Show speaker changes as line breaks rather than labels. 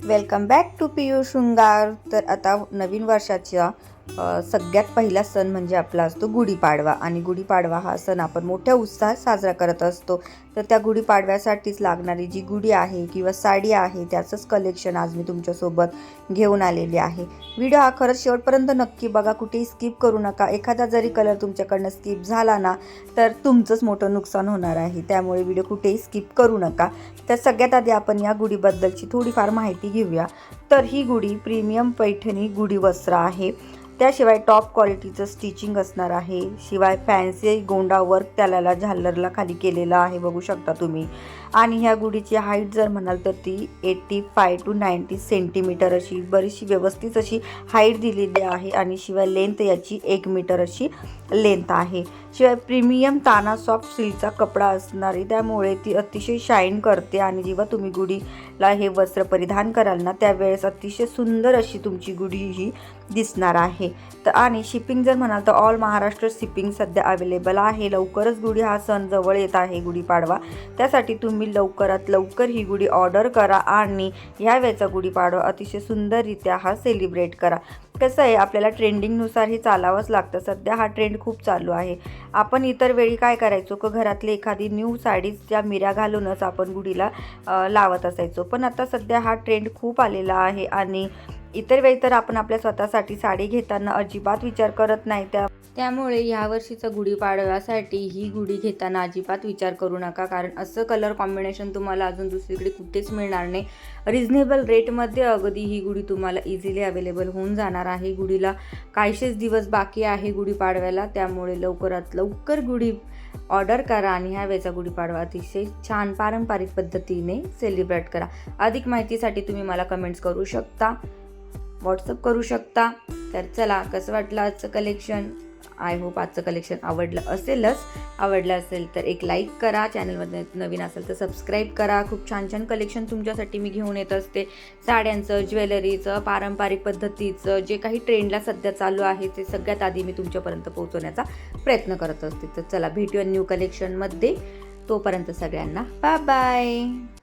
Welcome back to पियू शृंगार. तर आता नवीन वर्षाच्या सगळ्यात पहिला सण म्हणजे आपला असतो गुढीपाडवा. आणि गुढीपाडवा हा सण आपण मोठ्या उत्साहात साजरा करत असतो. तर त्या गुढीपाडव्यासाठीच लागणारी जी गुढी आहे किंवा साडी आहे त्याचंच कलेक्शन आज मी तुमच्यासोबत घेऊन आलेली आहे. व्हिडिओ हा खरंच शेवटपर्यंत नक्की बघा. कुठेही स्किप करू नका. एखादा जरी कलर तुमच्याकडनं स्किप झाला ना तर तुमचंच मोठं नुकसान होणार आहे. त्यामुळे व्हिडिओ कुठेही स्किप करू नका. तर सगळ्यात आधी आपण या गुढीबद्दलची थोडीफार माहिती घेऊया. तर ही गुढी प्रीमियम पैठणी गुढी वस्त्र आहे. त्याशिवाय टॉप क्वालिटीचं स्टिचिंग असणार आहे. शिवाय फॅन्सी गोंडा वर्क त्याला झालरला खाली केलेलं आहे बघू शकता तुम्ही. आणि ह्या गुढीची हाईट जर म्हणाल तर ती eighty five to ninety centimetre अशी बरीचशी व्यवस्थित अशी हाईट दिलेली आहे आणि शिवाय लेंथ याची एक मीटर अशी लेंथ आहे. शिवाय प्रीमियम ताना सॉफ्ट सिल्कचा कपडा असणारी त्यामुळे ती अतिशय शाईन करते आणि जेव्हा तुम्ही गुढीला हे वस्त्र परिधान कराल ना त्यावेळेस अतिशय सुंदर अशी तुमची गुढी ही दिसणार आहे. तर आणि शिपिंग जर म्हणाल तर ऑल महाराष्ट्र शिपिंग सध्या अवेलेबल आहे. लवकरच गुढी हा सण जवळ येत आहे गुढीपाडवा त्यासाठी तुम्ही लवकरात लवकर ही गुढी ऑर्डर करा आणि ह्या वेळचा गुढीपाडवा अतिशय सुंदररित्या हा सेलिब्रेट करा. कसं आहे आपल्याला ट्रेंडिंगनुसार हे चालावंच लागतं. सध्या हा ट्रेंड खूप चालू आहे. आपण इतर वेळी काय करायचो? की घरातली एखादी न्यू साडीच्या मिऱ्या घालूनच आपण गुढीला लावत असायचो. पण आता सध्या हा ट्रेंड खूप आलेला आहे आणि इतर वेळी तर आपण आपल्या स्वतःसाठी साडी घेताना अजिबात विचार करत नाही. त्या त्यामुळे यावर्षीचा गुढीपाडव्यासाठी ही गुढी घेताना अजिबात विचार करू नका कारण असं कलर कॉम्बिनेशन तुम्हाला अजून दुसरीकडे कुठेच मिळणार नाही. रिझनेबल रेटमध्ये अगदी ही गुढी तुम्हाला इझिली अवेलेबल होऊन जाणार आहे. गुढीला काहीशेच दिवस बाकी आहे गुढीपाडव्याला त्यामुळे लवकरात लवकर गुढी ऑर्डर करा आणि ह्या वेळेचा गुढीपाडवा अतिशय छान पारंपरिक पद्धतीने सेलिब्रेट करा. अधिक माहितीसाठी तुम्ही मला कमेंट्स करू शकता. व्हॉट्सअप करू शकता. तर चला कसं वाटलं आजचं कलेक्शन आय होप आजचं कलेक्शन आवडलं असेलच. आवडलं असेल तर एक लाईक करा. चॅनलमध्ये नवीन असेल तर सबस्क्राईब करा. खूप छान छान कलेक्शन तुमच्यासाठी मी घेऊन येत असते. साड्यांचं ज्वेलरीचं पारंपरिक पद्धतीचं जे काही ट्रेंडला सध्या चालू आहे ते सगळ्यात आधी मी तुमच्यापर्यंत पोहोचवण्याचा प्रयत्न करत असते. तर चला भेटूया न्यू कलेक्शनमध्ये तोपर्यंत सगळ्यांना बाय बाय